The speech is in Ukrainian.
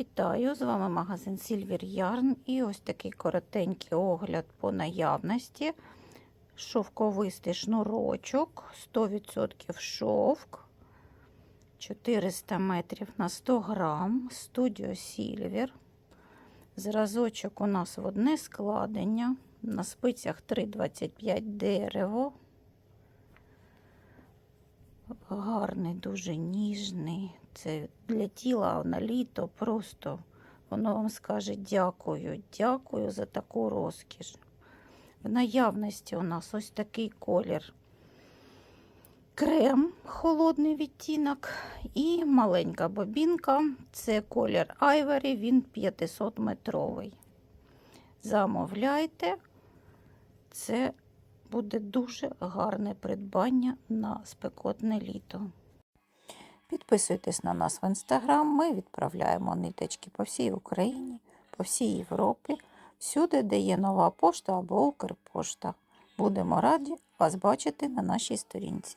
Вітаю! З вами магазин Silver Yarn і ось такий коротенький огляд по наявності. Шовковистий шнурочок, 100% шовк, 400 метрів на 100 грам, Studio Silver. Зразочок у нас в одне складення, на спицях 3,25 дерево. Гарний, дуже ніжний. Це для тіла на літо просто воно вам скаже дякую, дякую за таку розкіш. В наявності у нас ось такий колір. Крем, холодний відтінок, і маленька бобінка. Це колір Айвері, він 500 метровий. Замовляйте, це буде дуже гарне придбання на спекотне літо. Підписуйтесь на нас в інстаграм. Ми відправляємо ниточки по всій Україні, по всій Європі, всюди, де є нова пошта або Укрпошта. Будемо раді вас бачити на нашій сторінці.